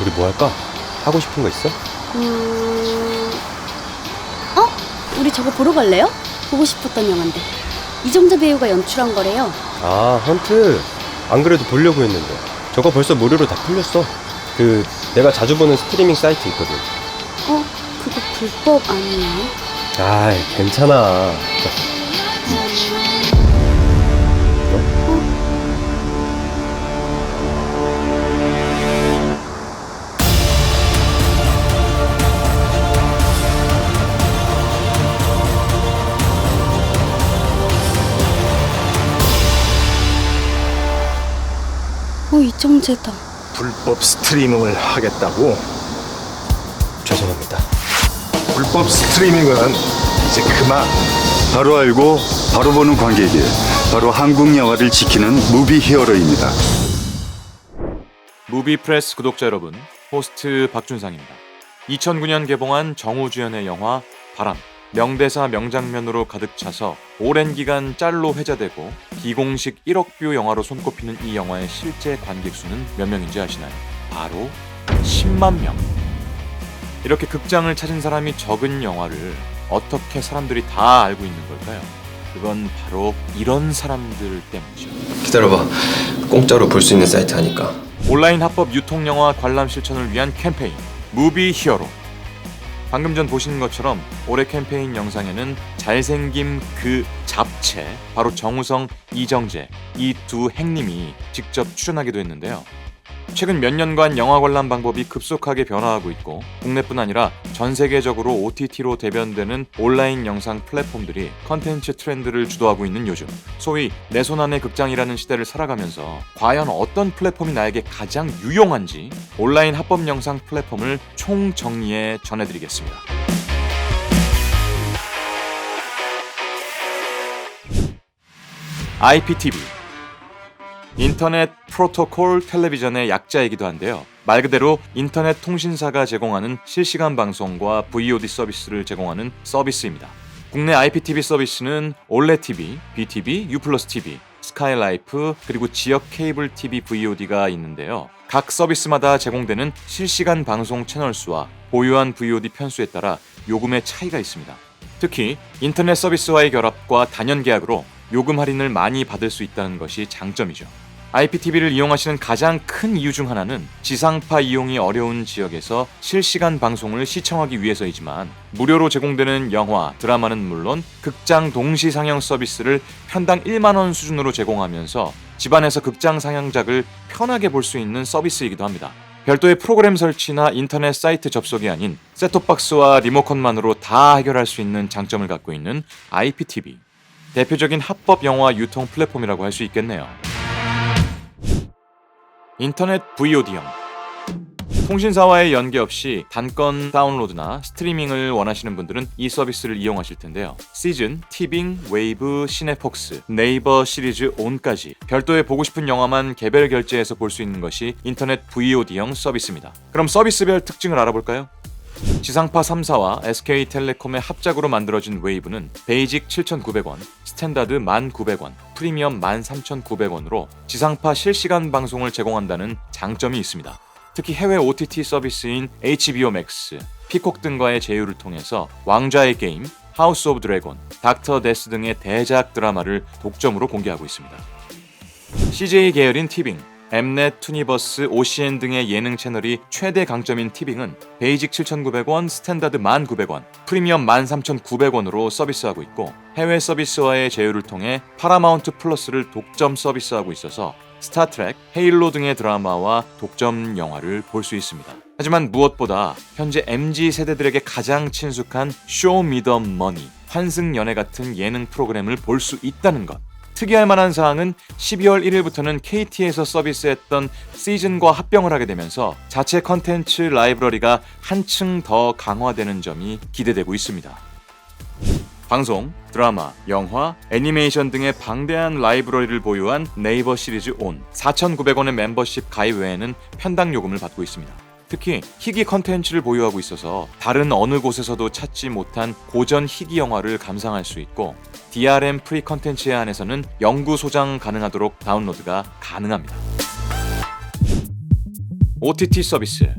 우리 뭐 할까? 하고 싶은 거 있어? 음... 어? 우리 저거 보러 갈래요? 보고 싶었던 영화인데 이정재 배우가 연출한 거래요 아, 헌트. 안 그래도 보려고 했는데. 저거 벌써 무료로 다 풀렸어. 그, 내가 자주 보는 스트리밍 사이트 있거든. 어? 그거 불법 아니에요? 아이, 괜찮아. 어 이정재다 불법 스트리밍을 하겠다고? 죄송합니다. 불법 스트리밍은 이제 그만. 바로 알고 바로 보는 관객이 바로 한국 영화를 지키는 무비 히어로입니다. 무비프레스 구독자 여러분, 호스트 박준상입니다. 2009년 개봉한 정우 주연의 영화 바람. 명대사 명장면으로 가득 차서 오랜 기간 짤로 회자되고 비공식 1억 뷰 영화로 손꼽히는 이 영화의 실제 관객 수는 몇 명인지 아시나요? 바로 10만 명. 이렇게 극장을 찾은 사람이 적은 영화를 어떻게 사람들이 다 알고 있는 걸까요? 그건 바로 이런 사람들 때문이죠. 기다려봐. 공짜로 볼 수 있는 사이트 하니까. 온라인 합법 유통 영화 관람 실천을 위한 캠페인 무비 히어로. 방금 전 보신 것처럼 올해 캠페인 영상에는 잘생김 그 잡채 바로 정우성, 이정재 이 두 행님이 직접 출연하기도 했는데요. 최근 몇 년간 영화 관람 방법이 급속하게 변화하고 있고 국내뿐 아니라 전 세계적으로 OTT로 대변되는 온라인 영상 플랫폼들이 컨텐츠 트렌드를 주도하고 있는 요즘 소위 내 손 안의 극장이라는 시대를 살아가면서 과연 어떤 플랫폼이 나에게 가장 유용한지 온라인 합법 영상 플랫폼을 총정리해 전해드리겠습니다. IPTV 인터넷 프로토콜 텔레비전의 약자이기도 한데요. 말 그대로 인터넷 통신사가 제공하는 실시간 방송과 VOD 서비스를 제공하는 서비스입니다. 국내 IPTV 서비스는 올레TV, BTV, U+TV, 스카이라이프, 그리고 지역 케이블 TV VOD가 있는데요. 각 서비스마다 제공되는 실시간 방송 채널 수와 보유한 VOD 편수에 따라 요금의 차이가 있습니다. 특히 인터넷 서비스와의 결합과 단연 계약으로 요금 할인을 많이 받을 수 있다는 것이 장점이죠. IPTV를 이용하시는 가장 큰 이유 중 하나는 지상파 이용이 어려운 지역에서 실시간 방송을 시청하기 위해서이지만 무료로 제공되는 영화, 드라마는 물론 극장 동시 상영 서비스를 편당 1만 원 수준으로 제공하면서 집안에서 극장 상영작을 편하게 볼 수 있는 서비스이기도 합니다. 별도의 프로그램 설치나 인터넷 사이트 접속이 아닌 셋톱박스와 리모컨만으로 다 해결할 수 있는 장점을 갖고 있는 IPTV. 대표적인 합법 영화 유통 플랫폼이라고 할 수 있겠네요. 인터넷 VOD형 통신사와의 연계 없이 단건 다운로드나 스트리밍을 원하시는 분들은 이 서비스를 이용하실 텐데요. 시즌, 티빙, 웨이브, 시네폭스, 네이버 시리즈 온까지 별도의 보고 싶은 영화만 개별 결제해서 볼 수 있는 것이 인터넷 VOD형 서비스입니다. 그럼 서비스별 특징을 알아볼까요? 지상파 3사와 SK텔레콤의 합작으로 만들어진 웨이브는 베이직 7,900원, 스탠다드 1,900원, 프리미엄 13,900원으로 지상파 실시간 방송을 제공한다는 장점이 있습니다. 특히 해외 OTT 서비스인 HBO Max, 피콕 등과의 제휴를 통해서 왕좌의 게임, 하우스 오브 드래곤, 닥터 데스 등의 대작 드라마를 독점으로 공개하고 있습니다. CJ 계열인 티빙, 엠넷, 투니버스, OCN 등의 예능 채널이 최대 강점인 티빙은 베이직 7,900원, 스탠다드 1,900원, 프리미엄 13,900원으로 서비스하고 있고 해외 서비스와의 제휴를 통해 파라마운트 플러스를 독점 서비스하고 있어서 스타트랙, 헤일로 등의 드라마와 독점 영화를 볼 수 있습니다. 하지만 무엇보다 현재 MZ 세대들에게 가장 친숙한 쇼 미더 머니, 환승 연애 같은 예능 프로그램을 볼 수 있다는 것. 특이할 만한 사항은 12월 1일부터는 KT에서 서비스했던 시즌과 합병을 하게 되면서 자체 컨텐츠 라이브러리가 한층 더 강화되는 점이 기대되고 있습니다. 방송, 드라마, 영화, 애니메이션 등의 방대한 라이브러리를 보유한 네이버 시리즈 온 4,900원의 멤버십 가입 외에는 편당 요금을 받고 있습니다. 특히 희귀 컨텐츠를 보유하고 있어서 다른 어느 곳에서도 찾지 못한 고전 희귀 영화를 감상할 수 있고 DRM 프리 컨텐츠에 한해서는 영구 소장 가능하도록 다운로드가 가능합니다. OTT 서비스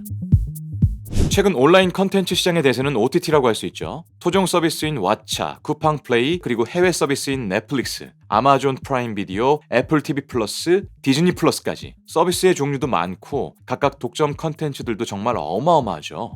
최근 온라인 컨텐츠 시장의 대세는 OTT라고 할 수 있죠. 토종 서비스인 왓챠, 쿠팡 플레이, 그리고 해외 서비스인 넷플릭스, 아마존 프라임 비디오, 애플 TV 플러스, 디즈니 플러스까지 서비스의 종류도 많고 각각 독점 컨텐츠들도 정말 어마어마하죠.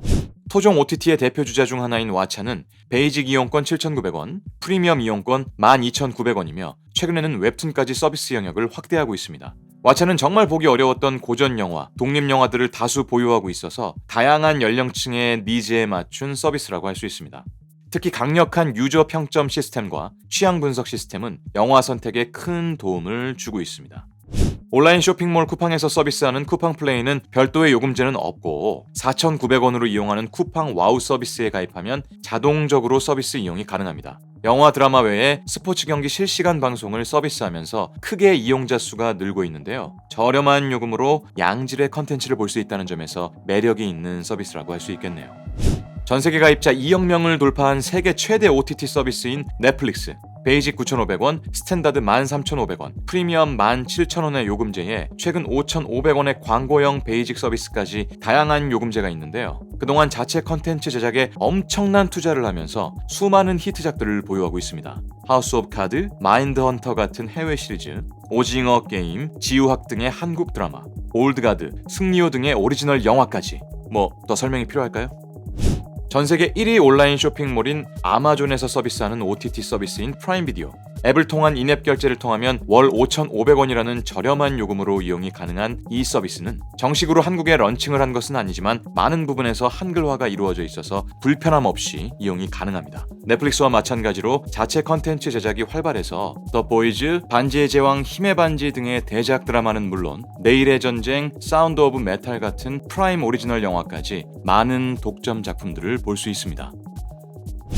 토종 OTT의 대표 주자 중 하나인 왓챠는 베이직 이용권 7,900원, 프리미엄 이용권 12,900원이며 최근에는 웹툰까지 서비스 영역을 확대하고 있습니다. 왓챠는 정말 보기 어려웠던 고전 영화, 독립 영화들을 다수 보유하고 있어서 다양한 연령층의 니즈에 맞춘 서비스라고 할 수 있습니다. 특히 강력한 유저 평점 시스템과 취향 분석 시스템은 영화 선택에 큰 도움을 주고 있습니다. 온라인 쇼핑몰 쿠팡에서 서비스하는 쿠팡 플레이는 별도의 요금제는 없고 4,900원으로 이용하는 쿠팡 와우 서비스에 가입하면 자동적으로 서비스 이용이 가능합니다. 영화 드라마 외에 스포츠 경기 실시간 방송을 서비스하면서 크게 이용자 수가 늘고 있는데요. 저렴한 요금으로 양질의 컨텐츠를 볼 수 있다는 점에서 매력이 있는 서비스라고 할 수 있겠네요. 전 세계 가입자 2억 명을 돌파한 세계 최대 OTT 서비스인 넷플릭스. 베이직 9,500원, 스탠다드 13,500원, 프리미엄 17,000원의 요금제에 최근 5,500원의 광고형 베이직 서비스까지 다양한 요금제가 있는데요. 그동안 자체 컨텐츠 제작에 엄청난 투자를 하면서 수많은 히트작들을 보유하고 있습니다. 하우스 오브 카드, 마인드 헌터 같은 해외 시리즈, 오징어 게임, 지우학 등의 한국 드라마, 올드가드, 승리호 등의 오리지널 영화까지 뭐 더 설명이 필요할까요? 전 세계 1위 온라인 쇼핑몰인 아마존에서 서비스하는 OTT 서비스인 프라임 비디오. 앱을 통한 인앱 결제를 통하면 월 5,500원이라는 저렴한 요금으로 이용이 가능한 이 서비스는 정식으로 한국에 런칭을 한 것은 아니지만 많은 부분에서 한글화가 이루어져 있어서 불편함 없이 이용이 가능합니다. 넷플릭스와 마찬가지로 자체 컨텐츠 제작이 활발해서 더 보이즈, 반지의 제왕, 힘의 반지 등의 대작 드라마는 물론 내일의 전쟁, 사운드 오브 메탈 같은 프라임 오리지널 영화까지 많은 독점 작품들을 볼 수 있습니다.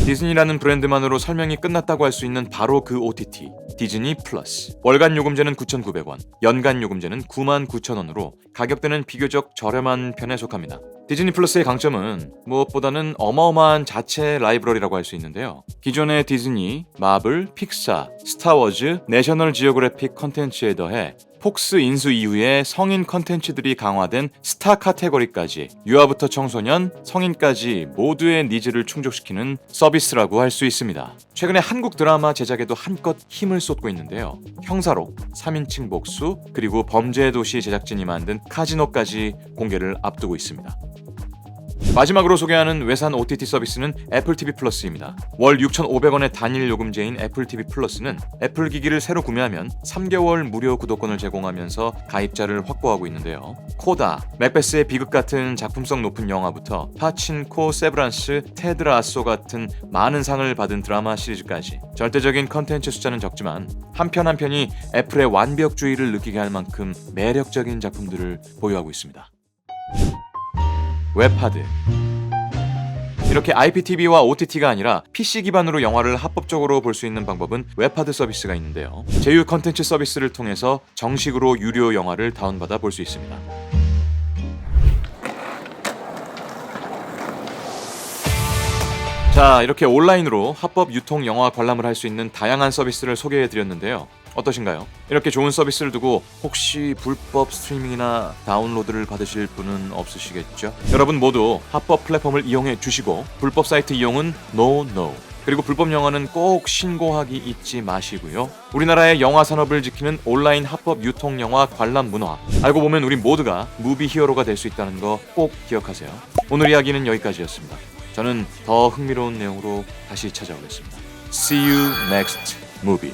디즈니라는 브랜드만으로 설명이 끝났다고 할 수 있는 바로 그 OTT 디즈니 플러스 월간 요금제는 9,900원, 연간 요금제는 99,000원으로 가격대는 비교적 저렴한 편에 속합니다. 디즈니 플러스의 강점은 무엇보다는 어마어마한 자체 라이브러리라고 할 수 있는데요. 기존의 디즈니, 마블, 픽사, 스타워즈, 내셔널 지오그래픽 컨텐츠에 더해 폭스 인수 이후에 성인 컨텐츠들이 강화된 스타 카테고리까지 유아부터 청소년, 성인까지 모두의 니즈를 충족시키는 서비스라고 할 수 있습니다. 최근에 한국 드라마 제작에도 한껏 힘을 쏟고 있는데요. 형사록, 3인칭 복수, 그리고 범죄의 도시 제작진이 만든 카지노까지 공개를 앞두고 있습니다. 마지막으로 소개하는 외산 OTT 서비스는 애플 TV 플러스입니다. 월 6,500원의 단일 요금제인 애플 TV 플러스는 애플 기기를 새로 구매하면 3개월 무료 구독권을 제공하면서 가입자를 확보하고 있는데요. 코다, 맥베스의 비극 같은 작품성 높은 영화부터 파친코, 세브란스, 테드 라소 같은 많은 상을 받은 드라마 시리즈까지 절대적인 컨텐츠 숫자는 적지만 한편 한 편이 애플의 완벽주의를 느끼게 할 만큼 매력적인 작품들을 보유하고 있습니다. 웹하드 이렇게 IPTV와 OTT가 아니라 PC 기반으로 영화를 합법적으로 볼 수 있는 방법은 웹하드 서비스가 있는데요. 제휴 컨텐츠 서비스를 통해서 정식으로 유료 영화를 다운받아 볼 수 있습니다. 자, 이렇게 온라인으로 합법 유통 영화 관람을 할 수 있는 다양한 서비스를 소개해 드렸는데요. 어떠신가요? 이렇게 좋은 서비스를 두고 혹시 불법 스트리밍이나 다운로드를 받으실 분은 없으시겠죠? 여러분 모두 합법 플랫폼을 이용해 주시고 불법 사이트 이용은 no no. 그리고 불법 영화는 꼭 신고하기 잊지 마시고요. 우리나라의 영화 산업을 지키는 온라인 합법 유통 영화 관람 문화. 알고 보면 우리 모두가 무비 히어로가 될 수 있다는 거 꼭 기억하세요. 오늘 이야기는 여기까지였습니다. 저는 더 흥미로운 내용으로 다시 찾아오겠습니다. See you next movie.